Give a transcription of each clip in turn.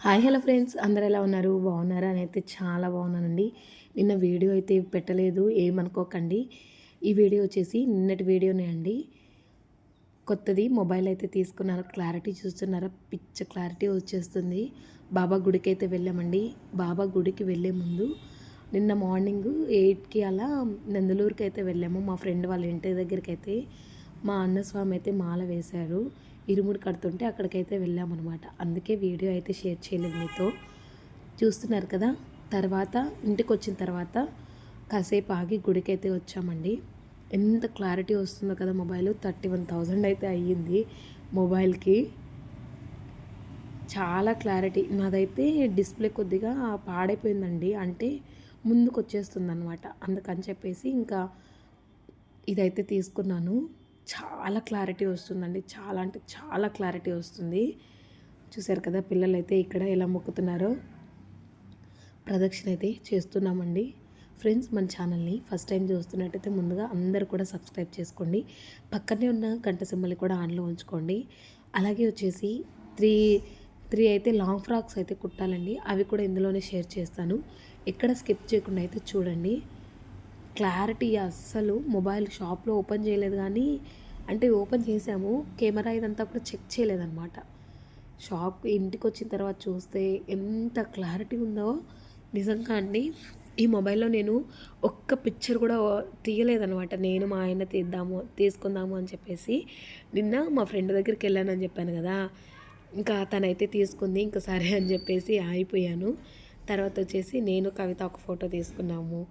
Hi hello friends అందరు ఎలా ఉన్నారు? బాగున్నారా? అని అయితే చాలా బాగున్నానండి. నిన్న వీడియో అయితే పెట్టలేదు ఏమనుకోకండి. ఈ వీడియో వచ్చేసి నిన్నటి వీడియోనే అండి. కొత్తది మొబైల్ అయితే తీసుకున్నారు. క్లారిటీ చూస్తున్నారా? పిచ్చ క్లారిటీ వచ్చేస్తుంది. బాబా గుడికి అయితే వెళ్ళామండి. బాబా గుడికి వెళ్ళే ముందు నిన్న మార్నింగ్ ఎయిట్కి అలా నందులూరుకి అయితే వెళ్ళాము. మా ఫ్రెండ్ వాళ్ళ ఇంటి దగ్గరికి అయితే మా అన్నస్వామి అయితే మాల వేశారు. ఇరుముడు కడుతుంటే అక్కడికైతే వెళ్ళామన్నమాట. అందుకే వీడియో అయితే షేర్ చేయలేదు మీతో. చూస్తున్నారు కదా? తర్వాత ఇంటికి వచ్చిన తర్వాత కాసేపు ఆగి గుడికైతే వచ్చామండి. ఎంత క్లారిటీ వస్తుందో కదా మొబైల్. థర్టీ వన్ థౌజండ్ అయితే అయ్యింది మొబైల్కి. చాలా క్లారిటీ. నాదైతే డిస్ప్లే కొద్దిగా పాడైపోయిందండి. అంటే ముందుకు వచ్చేస్తుంది అనమాట అందుకని చెప్పేసి ఇంకా ఇదైతే తీసుకున్నాను. చాలా క్లారిటీ వస్తుందండి. చాలా అంటే చాలా క్లారిటీ వస్తుంది. చూసారు కదా పిల్లలు అయితే ఇక్కడ ఎలా మొక్కుతున్నారో. ప్రదక్షిణ అయితే చేస్తున్నామండి. ఫ్రెండ్స్ మన ఛానల్ని ఫస్ట్ టైం చూస్తున్నట్టయితే ముందుగా అందరు కూడా సబ్స్క్రైబ్ చేసుకోండి. పక్కనే ఉన్న గంట సింబల్ని కూడా ఆన్లో ఉంచుకోండి. అలాగే వచ్చేసి త్రీ త్రీ అయితే లాంగ్ ఫ్రాక్స్ అయితే కుట్టాలండి. అవి కూడా ఇందులోనే షేర్ చేస్తాను. ఎక్కడ స్కిప్ చేయకుండా అయితే చూడండి. క్లారిటీ అస్సలు మొబైల్ షాప్లో ఓపెన్ చేయలేదు కానీ అంటే ఓపెన్ చేసాము. కెమెరా ఇదంతా కూడా చెక్ చేయలేదన్నమాట. షాప్ ఇంటికి వచ్చిన తర్వాత చూస్తే ఎంత క్లారిటీ ఉందో. నిజంగా అండి ఈ మొబైల్లో నేను ఒక్క పిక్చర్ కూడా తీయలేదనమాట నేను మా ఆయన తీద్దాము తీసుకుందాము అని చెప్పేసి. నిన్న మా ఫ్రెండ్ దగ్గరికి వెళ్ళానని చెప్పాను కదా. ఇంకా తనైతే తీసుకుంది ఇంకా సరే అని చెప్పేసి ఆగిపోయాను. తర్వాత వచ్చేసి నేను కవిత ఒక ఫోటో తీసుకున్నాము.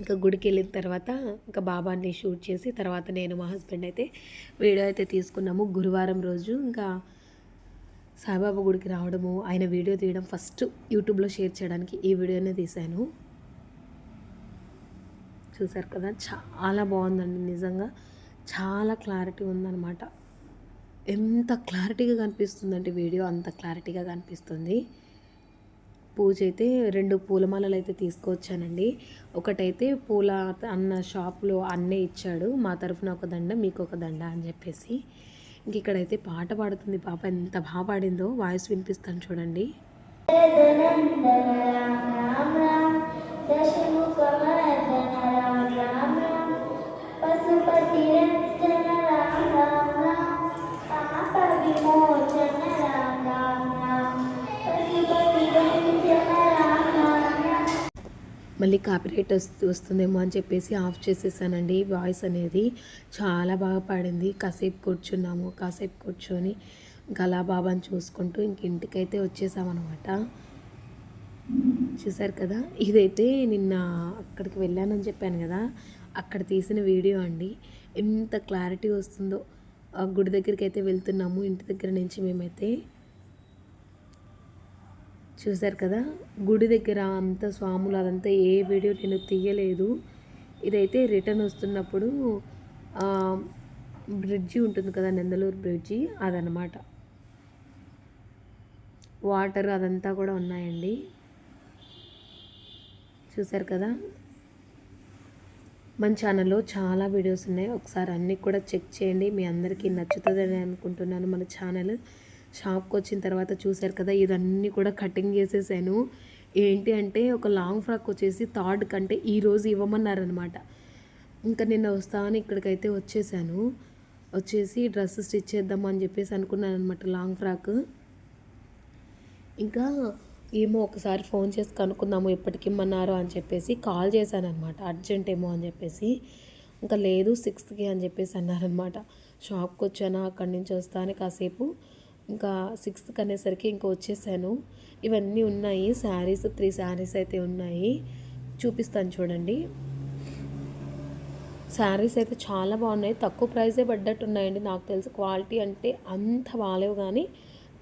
ఇంకా గుడికి వెళ్ళిన తర్వాత ఇంకా బాబాని షూట్ చేసి తర్వాత నేను మా హస్బెండ్ అయితే వీడియో అయితే తీసుకున్నాము గురువారం రోజు. ఇంకా సాయిబాబా గుడికి రావడము ఆయన వీడియో తీయడం ఫస్ట్ యూట్యూబ్లో షేర్ చేయడానికి ఈ వీడియోనే తీశాను. చూసారు కదా? చాలా బాగుందండి నిజంగా చాలా క్లారిటీ ఉందన్నమాట. ఎంత క్లారిటీగా కనిపిస్తుందంటే వీడియో అంత క్లారిటీగా కనిపిస్తుంది. పూజ అయితే రెండు పూలమాలలు అయితే తీసుకొచ్చానండి. ఒకటైతే పూల అన్న షాప్లో అన్నే ఇచ్చాడు. మా తరఫున ఒక దండ మీకు ఒక దండ అని చెప్పేసి. ఇంక ఇక్కడైతే పాట పాడుతుంది పాప. ఎంత బాగా పాడిందో వాయిస్ వినిపిస్తాను చూడండి. పశుపతి మళ్ళీ కాపీరైట్ వస్తుందేమో అని చెప్పేసి ఆఫ్ చేసేసానండి. వాయిస్ అనేది చాలా బాగా పాడింది. కాసేపు కూర్చున్నాము. కాసేపు కూర్చొని గలా బాబాని చూసుకుంటూ ఇంక ఇంటికైతే వచ్చేసామన్నమాట. చూసారు కదా? ఇదైతే నిన్న అక్కడికి వెళ్ళానని చెప్పాను కదా? అక్కడ తీసిన వీడియో అండి. ఎంత క్లారిటీ వస్తుందో. గుడి దగ్గరికి అయితే వెళ్తున్నాము. ఇంటి దగ్గర నుంచి మేమైతే చూసారు కదా? గుడి దగ్గర అంత స్వాములు అదంతా ఏ వీడియో నేను తీయలేదు. ఇదైతే రిటర్న్ వస్తున్నప్పుడు బ్రిడ్జి ఉంటుంది కదా నందలూరు బ్రిడ్జి అదనమాట వాటర్ అదంతా కూడా ఉన్నాయండి. చూసారు కదా? మన ఛానల్లో చాలా వీడియోస్ ఉన్నాయి. ఒకసారి అన్నీ కూడా చెక్ చేయండి. మీ అందరికీ నచ్చుతుందని అనుకుంటున్నాను మన ఛానల్. షాప్కి వచ్చిన తర్వాత చూశారు కదా ఇదన్నీ కూడా కటింగ్ చేసేసాను. ఏంటి అంటే ఒక లాంగ్ ఫ్రాక్ వచ్చేసి థర్డ్ కంటే ఈరోజు ఇవ్వమన్నారనమాట ఇంకా నిన్న వస్తాను ఇక్కడికైతే వచ్చేసాను. వచ్చేసి డ్రెస్ స్టిచ్ చేద్దాం అని చెప్పేసి అనుకున్నాను అనమాట లాంగ్ ఫ్రాక్. ఇంకా ఏమో ఒకసారి ఫోన్ చేసి కనుక్కుందాము ఎప్పటికి ఇమ్మన్నారు అని చెప్పేసి కాల్ చేశాను అనమాట అర్జెంట్ ఏమో అని చెప్పేసి. ఇంకా లేదు సిక్స్త్కి అని చెప్పేసి అన్నారనమాట షాప్కి వచ్చాను అక్కడి నుంచి వస్తాను కాసేపు. ఇంకా సిక్స్త్ అనేసరికి ఇంకా వచ్చేసాను. ఇవన్నీ ఉన్నాయి. శారీస్ త్రీ శారీస్ అయితే ఉన్నాయి. చూపిస్తాను చూడండి. శారీస్ అయితే చాలా బాగున్నాయి. తక్కువ ప్రైజే పడ్డట్టు ఉన్నాయండి నాకు తెలిసి క్వాలిటీ అంటే అంత బాగాలేవు కానీ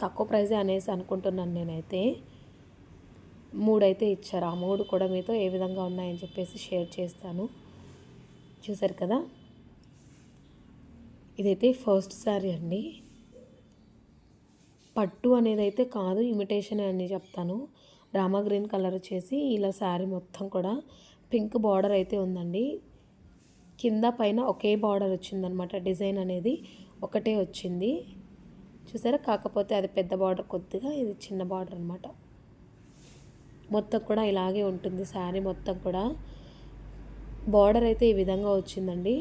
తక్కువ ప్రైజే అనేసి అనుకుంటున్నాను నేనైతే. మూడైతే ఇచ్చారు. ఆ మూడు కూడా మీతో ఏ విధంగా ఉన్నాయని చెప్పేసి షేర్ చేస్తాను. చూసారు కదా? ఇదైతే ఫస్ట్ శారీ అండి. పట్టు అనేది అయితే కాదు ఇమిటేషన్ అని చెప్తాను. రామా గ్రీన్ కలర్ వచ్చేసి ఇలా శారీ మొత్తం కూడా పింక్ బార్డర్ అయితే ఉందండి. కింద పైన ఒకే బార్డర్ వచ్చిందనమాట. డిజైన్ అనేది ఒకటే వచ్చింది. చూసారా? కాకపోతే అది పెద్ద బార్డర్ కొద్దిగా ఇది చిన్న బార్డర్ అనమాట. మొత్తం కూడా ఇలాగే ఉంటుంది శారీ మొత్తం కూడా. బార్డర్ అయితే ఈ విధంగా వచ్చిందండి.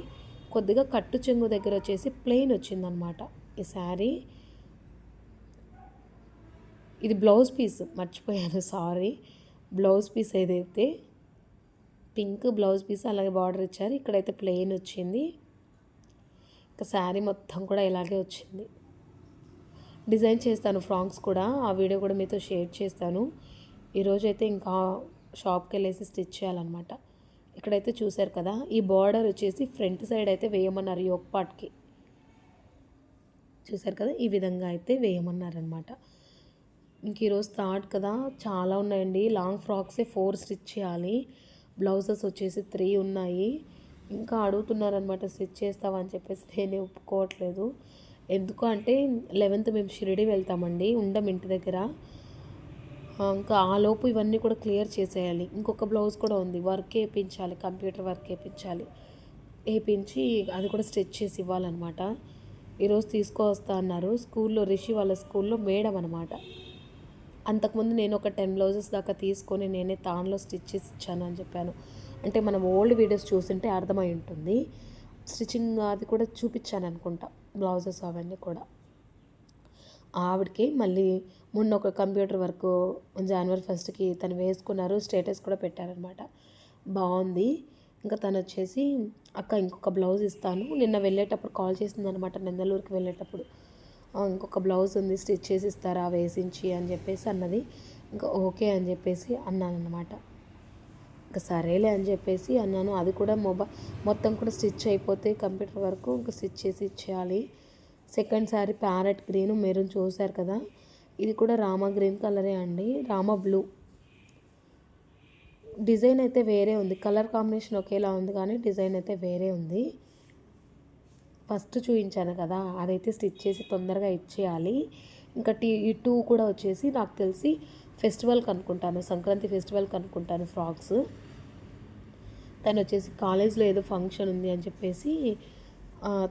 కొద్దిగా కట్టు చెంగు దగ్గర వచ్చేసి ప్లెయిన్ వచ్చిందనమాట ఈ శారీ. ఇది బ్లౌజ్ పీస్ మర్చిపోయాను సారీ. బ్లౌజ్ పీస్ ఏదైతే పింక్ బ్లౌజ్ పీస్ అలాగే బార్డర్ ఇచ్చారు ఇక్కడైతే ప్లెయిన్ వచ్చింది. ఇంకా శారీ మొత్తం కూడా ఇలాగే వచ్చింది. డిజైన్ చేస్తాను ఫ్రాక్స్ కూడా. ఆ వీడియో కూడా మీతో షేర్ చేస్తాను. ఈరోజు అయితే ఇంకా షాప్కి వెళ్ళేసి స్టిచ్ చేయాలన్నమాట. ఇక్కడైతే చూశారు కదా ఈ బార్డర్ వచ్చేసి ఫ్రంట్ సైడ్ అయితే వేయమన్నారు యోక్ పార్ట్కి. చూశారు కదా ఈ విధంగా అయితే వేయమన్నారనమాట ఇంక ఈరోజు థర్డ్ కదా చాలా ఉన్నాయండి. లాంగ్ ఫ్రాక్సే ఫోర్ స్టిచ్ చేయాలి. బ్లౌజెస్ వచ్చేసి త్రీ ఉన్నాయి. ఇంకా అడుగుతున్నారనమాట స్టిచ్ చేస్తావని చెప్పేసి నేను ఒప్పుకోవట్లేదు. ఎందుకు అంటే లెవెన్త్ మేము షిరిడి వెళ్తామండి ఉండం ఇంటి దగ్గర. ఇంకా ఆలోపు ఇవన్నీ కూడా క్లియర్ చేసేయాలి. ఇంకొక బ్లౌజ్ కూడా ఉంది వర్క్ వేయించాలి కంప్యూటర్ వర్క్ వేయించాలి. వేయించి అది కూడా స్టిచ్ చేసి ఇవ్వాలన్నమాట. ఈరోజు తీసుకొస్తా అన్నారు. స్కూల్లో రిషి వాళ్ళ స్కూల్లో మేడం అనమాట అంతకుముందు నేను ఒక టెన్ బ్లౌజెస్ దాకా తీసుకొని నేనే తాన్లో స్టిచ్ చేసి ఇచ్చాను అని చెప్పాను. అంటే మనం ఓల్డ్ వీడియోస్ చూసింటే అర్థమై ఉంటుంది. స్టిచ్చింగ్ అది కూడా చూపించాను అనుకుంటా బ్లౌజెస్ అవన్నీ కూడా. ఆవిడకి మళ్ళీ మొన్న ఒక కంప్యూటర్ వర్క్ జనవరి ఫస్ట్కి తను వేసుకున్నారు స్టేటస్ కూడా పెట్టారనమాట. బాగుంది. ఇంకా తను వచ్చేసి అక్క ఇంకొక బ్లౌజ్ ఇస్తాను. నిన్న వెళ్ళేటప్పుడు కాల్ చేసింది అనమాట నెందలూరుకి వెళ్ళేటప్పుడు. ఇంకొక బ్లౌజ్ ఉంది స్టిచ్ చేసి ఇస్తారా వేసించి అని చెప్పేసి అన్నది. ఇంకా ఓకే అని చెప్పేసి అన్నాను అనమాట ఇంకా సరేలే అని చెప్పేసి అన్నాను. అది కూడా మొబైల్ మొత్తం కూడా స్టిచ్ అయిపోతే కంప్యూటర్ వరకు ఇంకా స్టిచ్ చేసి ఇచ్చేయాలి. Second sari parrot green maroon చూశారు కదా? ఇది కూడా రామా గ్రీన్ కలరే అండి. రామా బ్లూ. డిజైన్ అయితే వేరే ఉంది. కలర్ కాంబినేషన్ ఒకేలా ఉంది కానీ డిజైన్ అయితే వేరే ఉంది. ఫస్ట్ చూపించాను కదా అదైతే స్టిచ్ చేసి తొందరగా ఇచ్చేయాలి. ఇంకా టీ ఈ టూ కూడా వచ్చేసి నాకు తెలిసి ఫెస్టివల్కి అనుకుంటాను సంక్రాంతి ఫెస్టివల్కి అనుకుంటాను ఫ్రాక్స్. తను వచ్చేసి కాలేజ్లో ఏదో ఫంక్షన్ ఉంది అని చెప్పేసి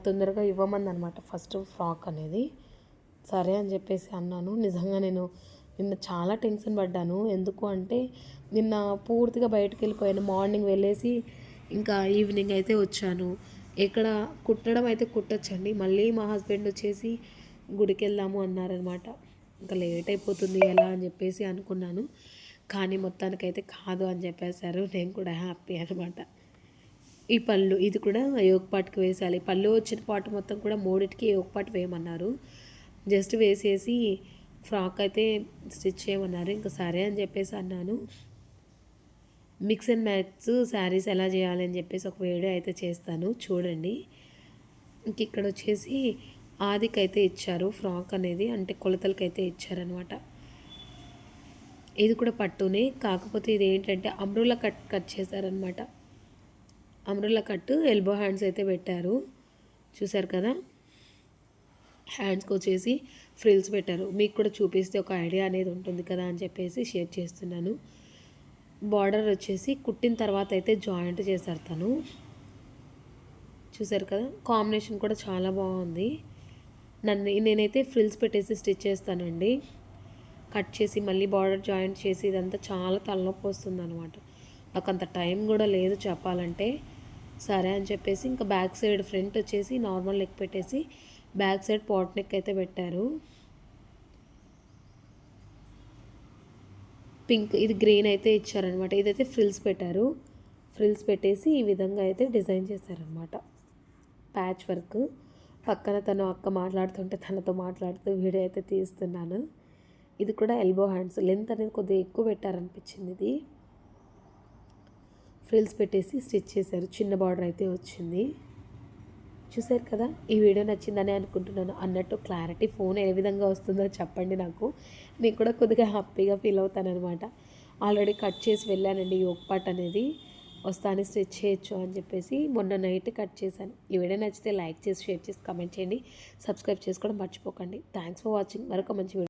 తొందరగా ఇవ్వమంది అనమాట ఫస్ట్ ఫ్రాక్ అనేది. సరే అని చెప్పేసి అన్నాను. నిజంగా నేను నిన్న చాలా టెన్షన్ పడ్డాను. ఎందుకు అంటే నిన్న పూర్తిగా బయటకు వెళ్ళిపోయాను. మార్నింగ్ వెళ్ళేసి ఇంకా ఈవినింగ్ అయితే వచ్చాను. ఇక్కడ కుట్టడం అయితే కుట్టచ్చండి. మళ్ళీ మా హస్బెండ్ వచ్చేసి గుడికి వెళ్దాము అన్నారనమాట. ఇంకా లేట్ అయిపోతుంది ఎలా అని చెప్పేసి అనుకున్నాను. కానీ మొత్తానికైతే కాదు అని చెప్పేశారు. నేను కూడా హ్యాపీ అనమాట. ఈ పళ్ళు ఇది కూడా యోగపాటుకి వేసాలి. పళ్ళు వచ్చిన పాటు మొత్తం కూడా మూడింటికి యోగపాటు వేయమన్నారు. జస్ట్ వేసేసి ఫ్రాక్ అయితే స్టిచ్ చేయమన్నారు. ఇంకా సరే అని చెప్పేసి అన్నాను. మిక్స్ అండ్ మ్యాచ్ శారీస్ ఎలా చేయాలని చెప్పేసి ఒక వీడియో అయితే చేస్తాను. చూడండి. ఇంక ఇక్కడ వచ్చేసి ఆదికైతే ఇచ్చారు ఫ్రాక్ అనేది అంటే కొలతలకైతే ఇచ్చారనమాట ఇది కూడా పట్టునే కాకపోతే ఇది ఏంటంటే అమ్రుల కట్ కట్ చేశారనమాట అమ్రుల కట్ ఎల్బో హ్యాండ్స్ అయితే పెట్టారు. చూసారు కదా? హ్యాండ్స్కి వచ్చేసి ఫ్రిల్స్ పెట్టారు. మీకు కూడా చూపిస్తే ఒక ఐడియా అనేది ఉంటుంది కదా అని చెప్పేసి షేర్ చేస్తున్నాను. బార్డర్ వచ్చేసి కుట్టిన తర్వాత అయితే జాయింట్ చేశారు తను. చూసారు కదా? కాంబినేషన్ కూడా చాలా బాగుంది. నన్ను నేనైతే ఫ్రిల్స్ పెట్టేసి స్టిచ్ చేస్తానండి. కట్ చేసి మళ్ళీ బార్డర్ జాయింట్ చేసి ఇదంతా చాలా తలనొప్పి వస్తుంది అనమాట నాకు అంత టైం కూడా లేదు చెప్పాలంటే. సరే అని చెప్పేసి ఇంకా బ్యాక్ సైడ్ ఫ్రంట్ వచ్చేసి నార్మల్ నెక్ పెట్టేసి బ్యాక్ సైడ్ పాట్ నెక్ అయితే పెట్టారు. పింక్ ఇది గ్రీన్ అయితే ఇచ్చారనమాట. ఇదైతే ఫ్రిల్స్ పెట్టారు. ఫ్రిల్స్ పెట్టేసి ఈ విధంగా అయితే డిజైన్ చేశారనమాట. Patch work. పక్కన తను అక్క మాట్లాడుతుంటే తనతో మాట్లాడుతూ వీడియో అయితే తీస్తున్నాను. ఇది కూడా ఎల్బో హ్యాండ్స్. లెంత్ అనేది కొద్దిగా ఎక్కువ పెట్టారనిపించింది ఇది. ఫ్రిల్స్ పెట్టేసి స్టిచ్ చేశారు. చిన్న బార్డర్ అయితే వచ్చింది. చూసారు కదా ఈ వీడియో నచ్చిందని అనుకుంటున్నాను. అన్నట్టు క్లారిటీ ఫోన్ ఏ విధంగా వస్తుందో చెప్పండి నాకు. నేను కూడా కొద్దిగా హ్యాపీగా ఫీల్ అవుతాను అనమాట ఆల్రెడీ కట్ చేసి వెళ్ళానండి యోగ్ పార్ట్ అనేది. వస్తాను స్టిచ్ చేయొచ్చు అని చెప్పేసి మొన్న నైట్ కట్ చేశాను. ఈ వీడియో నచ్చితే లైక్ చేసి షేర్ చేసి కమెంట్ చేయండి. సబ్స్క్రైబ్ చేసుకోవడం మర్చిపోకండి. థ్యాంక్స్ ఫర్ వాచింగ్ మరొక మంచి